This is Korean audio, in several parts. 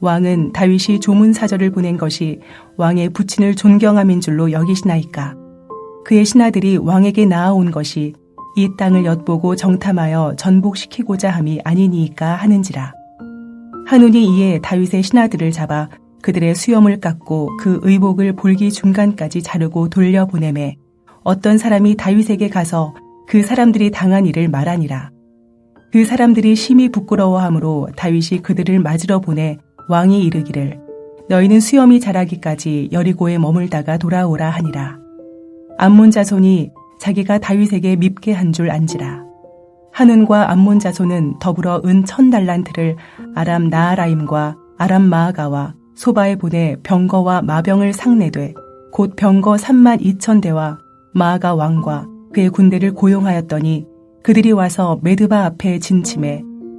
왕은 다윗이 조문 사절을 보낸 것이 왕의 부친을 존경함인 줄로 여기시나이까. 그의 신하들이 왕에게 나아온 것이 이 땅을 엿보고 정탐하여 전복시키고자 함이 아니니이까 하는지라. 한운이 이에 다윗의 신하들을 잡아 그들의 수염을 깎고 그 의복을 볼기 중간까지 자르고 돌려보내매 어떤 사람이 다윗에게 가서 그 사람들이 당한 일을 말하니라. 그 사람들이 심히 부끄러워하므로 다윗이 그들을 맞으러 보내 왕이 이르기를 너희는 수염이 자라기까지 여리고에 머물다가 돌아오라 하니라. 암몬 자손이 자기가 다윗에게 밉게 한 줄 안지라. 한운과 암몬 자손은 더불어 은 천 달란트를 아람 나아라임과 아람 마아가와 소바에 보내 병거와 마병을 상내되 곧 병거 3만 2천 대와 마아가 왕과 그의 군대를 고용하였더니 그들이 와서 메드바 앞에 진침해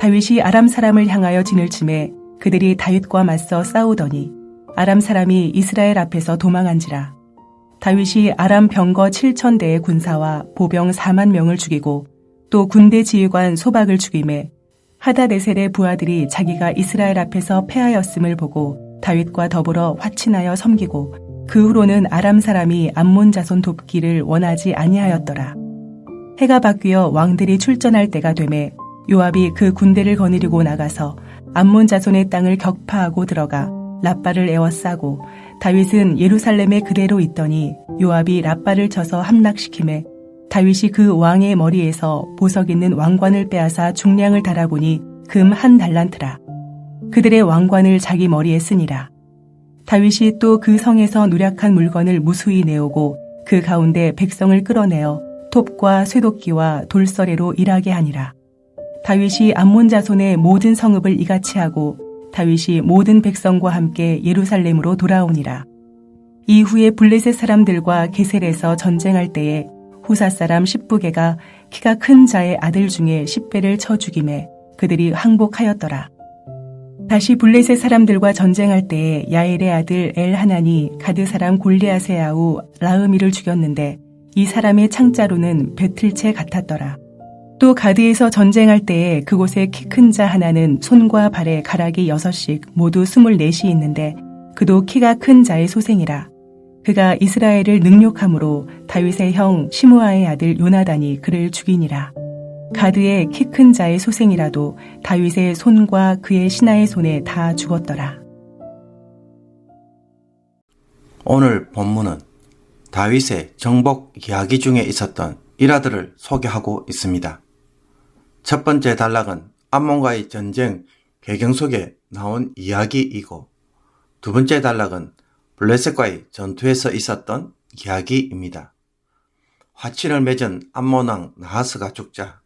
다윗이 아람 사람을 향하여 진을 치매 그들이 다윗과 맞서 싸우더니 아람 사람이 이스라엘 앞에서 도망한지라. 다윗이 아람 병거 7천 대의 군사와 보병 4만 명을 죽이고 또 군대 지휘관 소박을 죽임에 하다데셀의 부하들이 자기가 이스라엘 앞에서 패하였음을 보고 다윗과 더불어 화친하여 섬기고 그 후로는 아람 사람이 암몬 자손 돕기를 원하지 아니하였더라. 해가 바뀌어 왕들이 출전할 때가 되매 요압이 그 군대를 거느리고 나가서 암몬 자손의 땅을 격파하고 들어가 라빠를 에워싸고 다윗은 예루살렘에 그대로 있더니 요압이 라빠를 쳐서 함락시킴에 다윗이 그 왕의 머리에서 보석 있는 왕관을 빼앗아 중량을 달아보니 금 한 달란트라. 그들의 왕관을 자기 머리에 쓰니라. 다윗이 또 그 성에서 누락한 물건을 무수히 내오고 그 가운데 백성을 끌어내어 톱과 쇠도끼와 돌서래로 일하게 하니라. 다윗이 암몬 자손의 모든 성읍을 이같이 하고 다윗이 모든 백성과 함께 예루살렘으로 돌아오니라. 이후에 블레셋 사람들과 게셀에서 전쟁할 때에 후사 사람 십부개가 키가 큰 자의 아들 중에 십배를 쳐 죽임에 그들이 항복하였더라. 다시 블레셋 사람들과 전쟁할 때에 야엘의 아들 엘 하나니 가드 사람 골리앗의 아우 라흐미를 죽였는데 이 사람의 창자로는 배틀채 같았더라. 또 가드에서 전쟁할 때에 그곳에 키 큰 자 하나는 손과 발에 가락이 여섯씩 모두 스물넷이 있는데 그도 키가 큰 자의 소생이라. 그가 이스라엘을 능욕함으로 다윗의 형 시므아의 아들 요나단이 그를 죽이니라. 가드의 키 큰 자의 소생이라도 다윗의 손과 그의 신하의 손에 다 죽었더라. 오늘 본문은 다윗의 정복 이야기 중에 있었던 일화들을 소개하고 있습니다. 첫 번째 단락은 암몬과의 전쟁 배경 속에 나온 이야기이고 두 번째 단락은 블레셋과의 전투에서 있었던 이야기입니다. 화친을 맺은 암몬왕 나하스가 죽자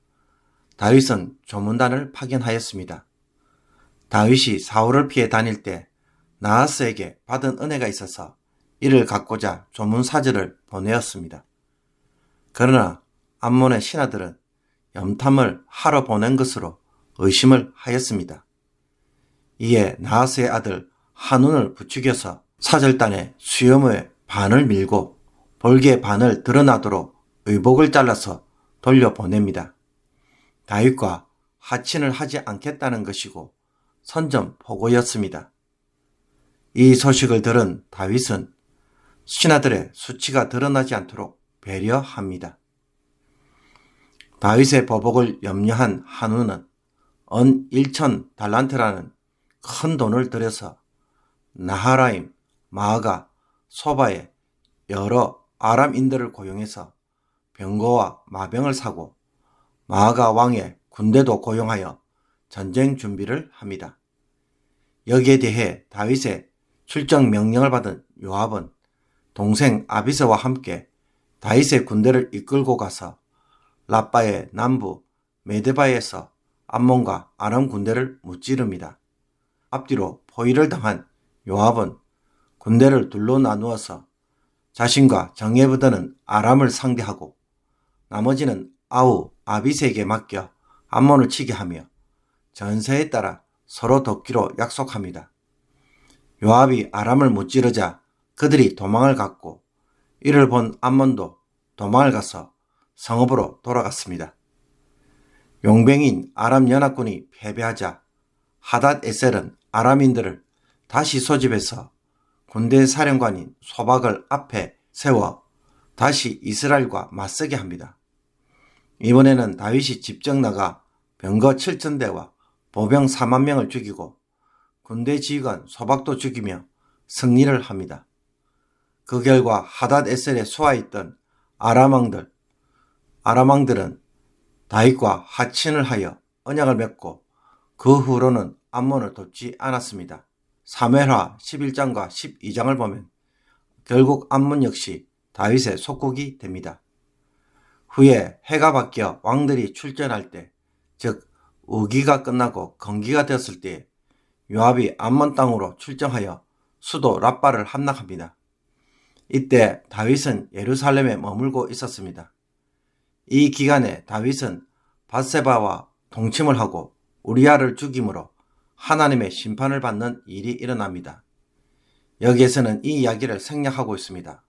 다윗은 조문단을 파견하였습니다. 다윗이 사울을 피해 다닐 때 나하스에게 받은 은혜가 있어서 이를 갖고자 조문사절을 보내었습니다. 그러나 암몬의 신하들은 염탐을 하러 보낸 것으로 의심을 하였습니다. 이에 나하스의 아들 한운을 부추겨서 사절단의 수염의 반을 밀고 볼기의 반을 드러나도록 의복을 잘라서 돌려보냅니다. 다윗과 하친을 하지 않겠다는 것이고 선점 포고였습니다. 이 소식을 들은 다윗은 신하들의 수치가 드러나지 않도록 배려합니다. 다윗의 보복을 염려한 한우는 언 1천 달란트라는 큰 돈을 들여서 나하라임, 마아가, 소바에 여러 아람인들을 고용해서 병거와 마병을 사고 마아가 왕의 군대도 고용하여 전쟁 준비를 합니다. 여기에 대해 다윗의 출정 명령을 받은 요압은 동생 아비스와 함께 다윗의 군대를 이끌고 가서 라빠의 남부 메데바에서 암몬과 아람 군대를 무찌릅니다. 앞뒤로 포위를 당한 요압은 군대를 둘로 나누어서 자신과 정예부대는 아람을 상대하고 나머지는 아우 아비스에게 맡겨 암몬을 치게 하며 전세에 따라 서로 돕기로 약속합니다. 요압이 아람을 무찌르자 그들이 도망을 갔고 이를 본 암몬도 도망을 가서 성읍으로 돌아갔습니다. 용병인 아람 연합군이 패배하자 하닷 에셀은 아람인들을 다시 소집해서 군대 사령관인 소박을 앞에 세워 다시 이스라엘과 맞서게 합니다. 이번에는 다윗이 직접 나가 병거 7천대와 보병 4만 명을 죽이고 군대 지휘관 소박도 죽이며 승리를 합니다. 그 결과 하닷 에셀에 쏘아있던 아람왕들, 아람왕들은 다윗과 하친을 하여 언약을 맺고 그 후로는 암몬을 돕지 않았습니다. 3회라 11장과 12장을 보면 결국 암몬 역시 다윗의 속국이 됩니다. 후에 해가 바뀌어 왕들이 출전할 때, 즉 우기가 끝나고 건기가 되었을 때 요압이 암몬 땅으로 출정하여 수도 라빠를 함락합니다. 이때 다윗은 예루살렘에 머물고 있었습니다. 이 기간에 다윗은 바세바와 동침을 하고 우리아를 죽임으로 하나님의 심판을 받는 일이 일어납니다. 여기에서는 이 이야기를 생략하고 있습니다.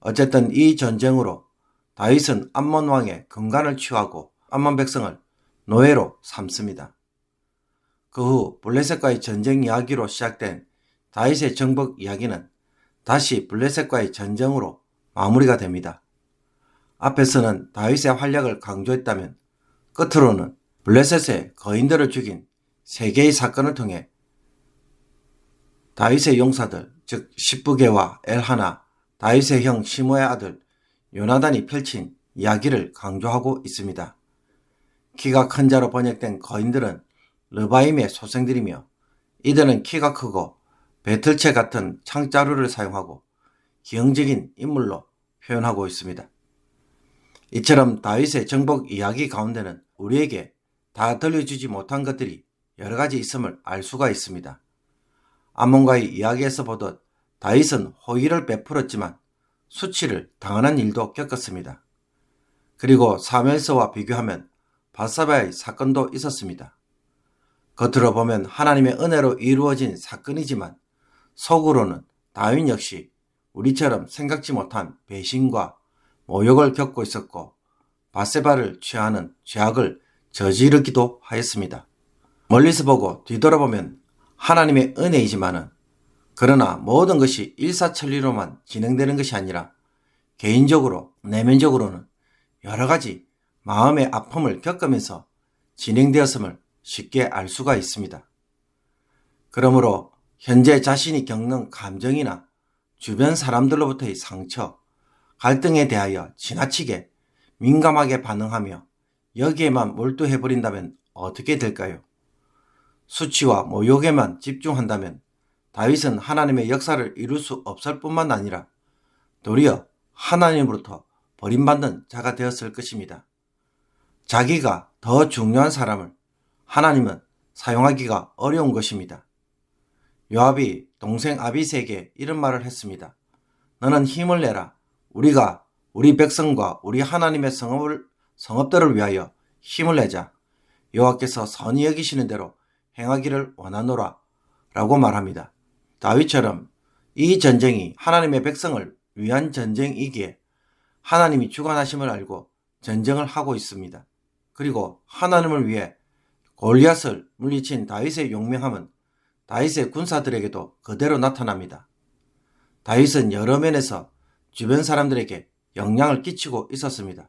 어쨌든 이 전쟁으로 다윗은 암몬 왕의 근간을 취하고 암몬 백성을 노예로 삼습니다. 그 후 블레셋과의 전쟁 이야기로 시작된 다윗의 정복 이야기는 다시 블레셋과의 전쟁으로 마무리가 됩니다. 앞에서는 다윗의 활약을 강조했다면 끝으로는 블레셋의 거인들을 죽인 세 개의 사건을 통해 다윗의 용사들 즉 십부게와 엘하나 다윗의 형 시모의 아들 요나단이 펼친 이야기를 강조하고 있습니다. 키가 큰 자로 번역된 거인들은 르바임의 소생들이며 이들은 키가 크고 배틀채 같은 창자루를 사용하고 기형적인 인물로 표현하고 있습니다. 이처럼 다윗의 정복 이야기 가운데는 우리에게 다 들려주지 못한 것들이 여러 가지 있음을 알 수가 있습니다. 아몬과의 이야기에서 보듯 다윗은 호의를 베풀었지만 수치를 당하는 일도 겪었습니다. 그리고 사멜서와 비교하면 바사바의 사건도 있었습니다. 겉으로 보면 하나님의 은혜로 이루어진 사건이지만 속으로는 다윈 역시 우리처럼 생각지 못한 배신과 모욕을 겪고 있었고 바세바를 취하는 죄악을 저지르기도 하였습니다. 멀리서 보고 뒤돌아보면 하나님의 은혜이지만은 그러나 모든 것이 일사천리로만 진행되는 것이 아니라 개인적으로 내면적으로는 여러 가지 마음의 아픔을 겪으면서 진행되었음을 쉽게 알 수가 있습니다. 그러므로 현재 자신이 겪는 감정이나 주변 사람들로부터의 상처, 갈등에 대하여 지나치게 민감하게 반응하며 여기에만 몰두해버린다면 어떻게 될까요? 수치와 모욕에만 집중한다면 다윗은 하나님의 역사를 이룰 수 없을 뿐만 아니라 도리어 하나님으로부터 버림받는 자가 되었을 것입니다. 자기가 더 중요한 사람을 하나님은 사용하기가 어려운 것입니다. 요압이 동생 아비세에게 이런 말을 했습니다. 너는 힘을 내라. 우리가 우리 백성과 우리 하나님의 성읍을, 성읍들을 위하여 힘을 내자. 여호와께서 선히 여기시는 대로 행하기를 원하노라. 라고 말합니다. 다윗처럼 이 전쟁이 하나님의 백성을 위한 전쟁이기에 하나님이 주관하심을 알고 전쟁을 하고 있습니다. 그리고 하나님을 위해 골리앗을 물리친 다윗의 용맹함은 다윗의 군사들에게도 그대로 나타납니다. 다윗은 여러 면에서 주변 사람들에게 영향을 끼치고 있었습니다.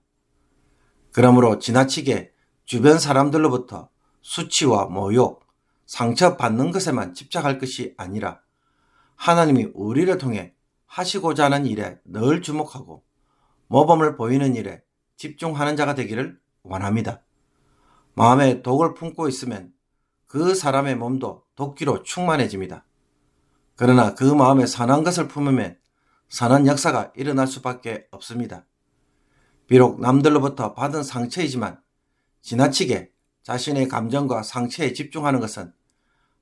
그러므로 지나치게 주변 사람들로부터 수치와 모욕, 상처받는 것에만 집착할 것이 아니라 하나님이 우리를 통해 하시고자 하는 일에 늘 주목하고 모범을 보이는 일에 집중하는 자가 되기를 원합니다. 마음에 독을 품고 있으면 그 사람의 몸도 독기로 충만해집니다. 그러나 그 마음에 선한 것을 품으면 선한 역사가 일어날 수밖에 없습니다. 비록 남들로부터 받은 상처이지만 지나치게 자신의 감정과 상처에 집중하는 것은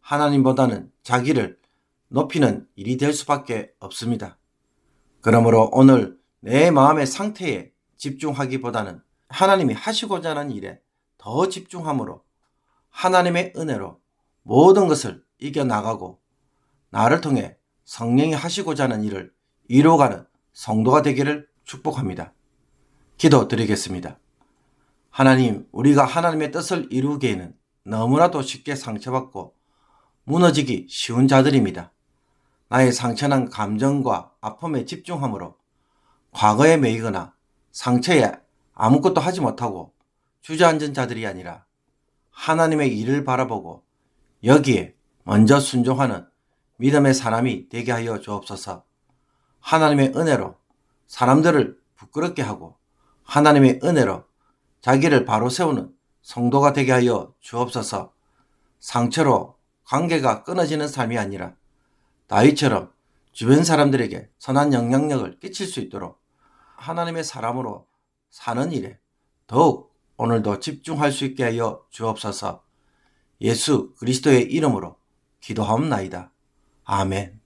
하나님보다는 자기를 높이는 일이 될 수밖에 없습니다. 그러므로 오늘 내 마음의 상태에 집중하기보다는 하나님이 하시고자 하는 일에 더 집중함으로 하나님의 은혜로 모든 것을 이겨나가고 나를 통해 성령이 하시고자 하는 일을 이루어가는 성도가 되기를 축복합니다. 기도 드리겠습니다. 하나님, 우리가 하나님의 뜻을 이루기에는 너무나도 쉽게 상처받고 무너지기 쉬운 자들입니다. 나의 상처난 감정과 아픔에 집중함으로 과거에 매이거나 상처에 아무것도 하지 못하고 주저앉은 자들이 아니라 하나님의 일을 바라보고 여기에 먼저 순종하는 믿음의 사람이 되게 하여 주옵소서. 하나님의 은혜로 사람들을 부끄럽게 하고 하나님의 은혜로 자기를 바로 세우는 성도가 되게 하여 주옵소서. 상처로 관계가 끊어지는 삶이 아니라 다윗처럼 주변 사람들에게 선한 영향력을 끼칠 수 있도록 하나님의 사람으로 사는 일에 더욱 오늘도 집중할 수 있게 하여 주옵소서 예수 그리스도의 이름으로 기도하옵나이다. 아멘.